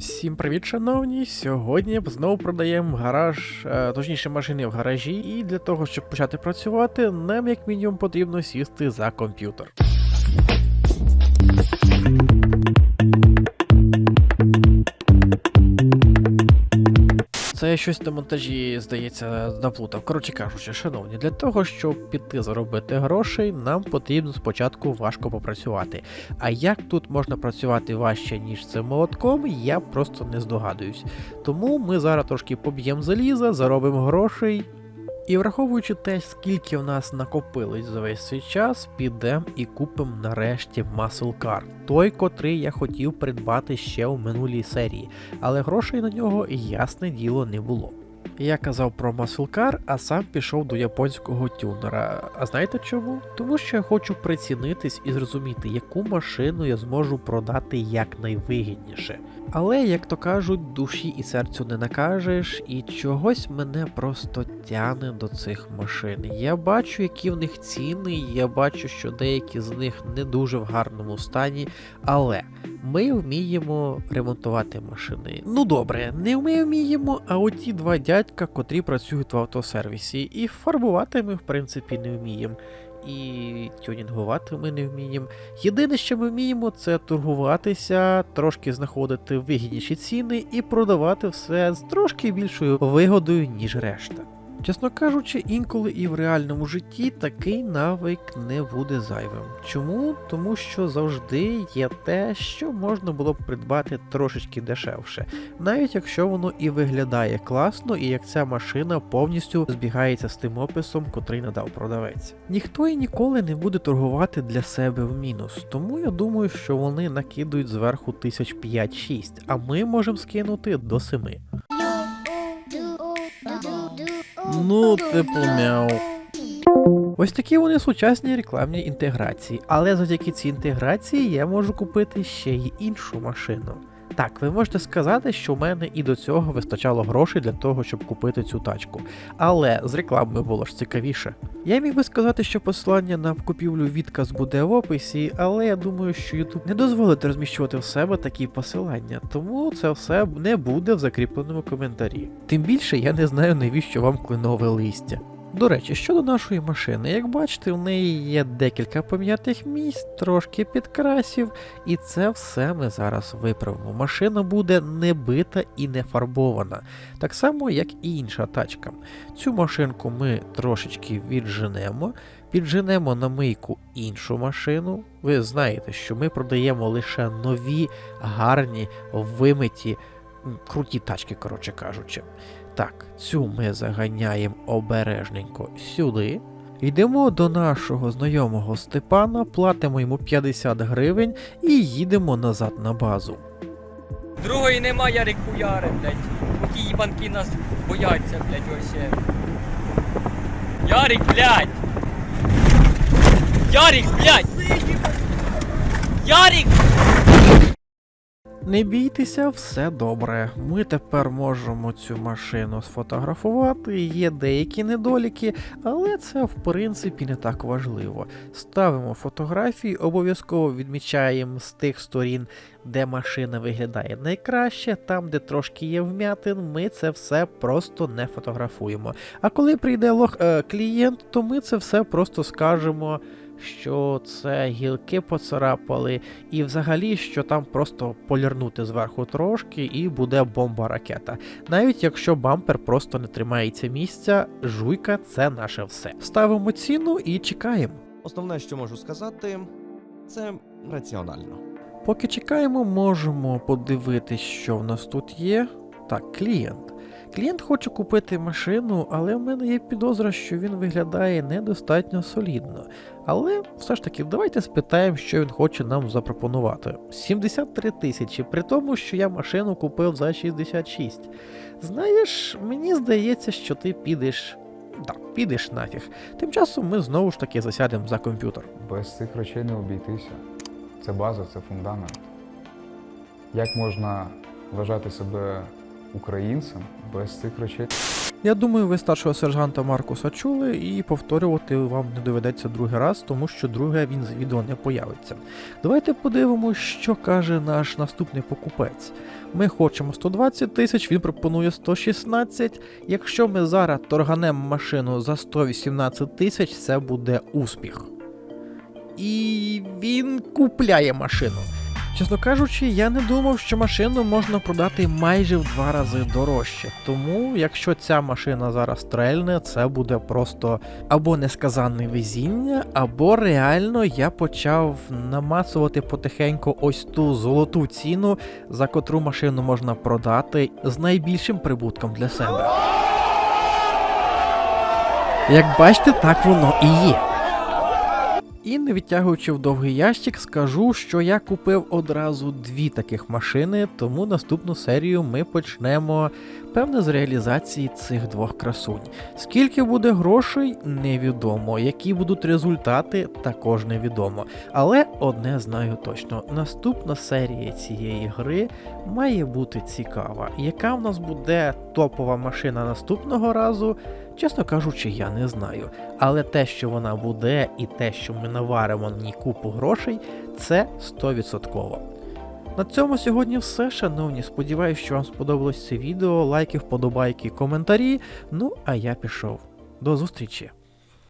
Всім привіт, шановні! Сьогодні знову продаємо гараж, е, точніше машини в гаражі, і для того, щоб почати працювати, нам як мінімум потрібно сісти за комп'ютер. Щось на монтажі, здається, наплутав. Коротше кажучи, шановні, для того, щоб піти заробити грошей, нам потрібно спочатку важко попрацювати. А як тут можна працювати важче, ніж цим молотком, я просто не здогадуюсь. Тому ми зараз трошки поб'ємо заліза, заробимо грошей. І враховуючи те, скільки в нас накопилось за весь цей час, підемо і купимо нарешті Car. Той, котрий я хотів придбати ще у минулій серії, але грошей на нього, ясне діло, не було. Я казав про Car, а сам пішов до японського тюнера. А знаєте чому? Тому що я хочу прицінитись і зрозуміти, яку машину я зможу продати якнайвигідніше. Але, як то кажуть, душі і серцю не накажеш, і чогось мене просто тяне до цих машин. Я бачу, які в них ціни, я бачу, що деякі з них не дуже в гарному стані, але ми вміємо ремонтувати машини. Ну добре, не ми вміємо, а оті два дядька, котрі працюють в автосервісі, і фарбувати ми, в принципі, не вміємо. І тюнінгувати ми не вміємо. Єдине, що ми вміємо, це торгуватися, трошки знаходити вигідніші ціни і продавати все з трошки більшою вигодою, ніж решта. Чесно кажучи, інколи і в реальному житті такий навик не буде зайвим. Чому? Тому що завжди є те, що можна було б придбати трошечки дешевше, навіть якщо воно і виглядає класно, і як ця машина повністю збігається з тим описом, котрий надав продавець. Ніхто і ніколи не буде торгувати для себе в мінус, тому я думаю, що вони накидують зверху тисяч 5-6, а ми можемо скинути до 7. Ну, типу, мяу. Ось такі вони сучасні рекламні інтеграції, але завдяки цій інтеграції я можу купити ще й іншу машину. Так, ви можете сказати, що в мене і до цього вистачало грошей для того, щоб купити цю тачку. Але з рекламою було ж цікавіше. Я міг би сказати, що посилання на купівлю відказ буде в описі, але я думаю, що YouTube не дозволить розміщувати в себе такі посилання, тому це все не буде в закріпленому коментарі. Тим більше я не знаю, навіщо вам кленове листя. До речі, щодо нашої машини, як бачите, в неї є декілька пом'ятих місць, трошки підкрасів, і це все ми зараз виправимо. Машина буде не бита і не фарбована, так само, як і інша тачка. Цю машинку ми трошечки відженемо, підженемо на мийку іншу машину. Ви знаєте, що ми продаємо лише нові, гарні, вимиті, круті тачки, коротше кажучи. Так, цю ми заганяємо обережненько сюди. Йдемо до нашого знайомого Степана, платимо йому 50 гривень і їдемо назад на базу. Другої нема, Ярик хуяри, блядь. Оті їбанки нас бояться, блядь, вообще. Ярик, блядь! Ярик, блядь! Ярик! Не бійтеся, все добре. Ми тепер можемо цю машину сфотографувати. Є деякі недоліки, але це в принципі не так важливо. Ставимо фотографії, обов'язково відмічаємо з тих сторін, де машина виглядає найкраще, там, де трошки є вмятин, ми це все просто не фотографуємо. А коли прийде лох, е, клієнт, то ми це все просто скажемо. Що це гілки поцарапали, і взагалі, що там просто полірнути зверху трошки, і буде бомба ракета. Навіть якщо бампер просто не тримається місця, жуйка це наше все. Ставимо ціну і чекаємо. Основне, що можу сказати, це раціонально. Поки чекаємо, можемо подивитись, що в нас тут є. Так, клієнт. Клієнт хоче купити машину, але в мене є підозра, що він виглядає недостатньо солідно. Але все ж таки, давайте спитаємо, що він хоче нам запропонувати. 73 тисячі, при тому, що я машину купив за 66. Знаєш, мені здається, що ти підеш. Так, підеш нафіг. Тим часом ми знову ж таки засядемо за комп'ютер. Без цих речей не обійтися. Це база, це фундамент. Як можна вважати себе українцем без цих речей? Я думаю, ви старшого сержанта Маркуса чули, і повторювати вам не доведеться другий раз, тому що друге він з відео не появиться. Давайте подивимося, що каже наш наступний покупець. Ми хочемо 120 тисяч, він пропонує 116. Якщо ми зараз торганемо машину за 118 тисяч, це буде успіх. І він купляє машину. Чесно кажучи, я не думав, що машину можна продати майже в два рази дорожче. Тому, якщо ця машина зараз стрельне, це буде просто або несказанне везіння, або реально я почав намацувати потихеньку ось ту золоту ціну, за котру машину можна продати з найбільшим прибутком для себе. Як бачите, так воно і є. І не відтягуючи в довгий ящик, скажу, що я купив одразу дві таких машини, тому наступну серію ми почнемо певне з реалізації цих двох красунь. Скільки буде грошей, невідомо. Які будуть результати, також невідомо. Але одне знаю точно: наступна серія цієї гри має бути цікава. Яка в нас буде топова машина наступного разу? Чесно кажучи, я не знаю. Але те, що вона буде, і те, що ми наваримо на ній купу грошей, це 100%. На цьому сьогодні все, шановні. Сподіваюсь, що вам сподобалось це відео. Лайки, вподобайки, коментарі. Ну, а я пішов. До зустрічі!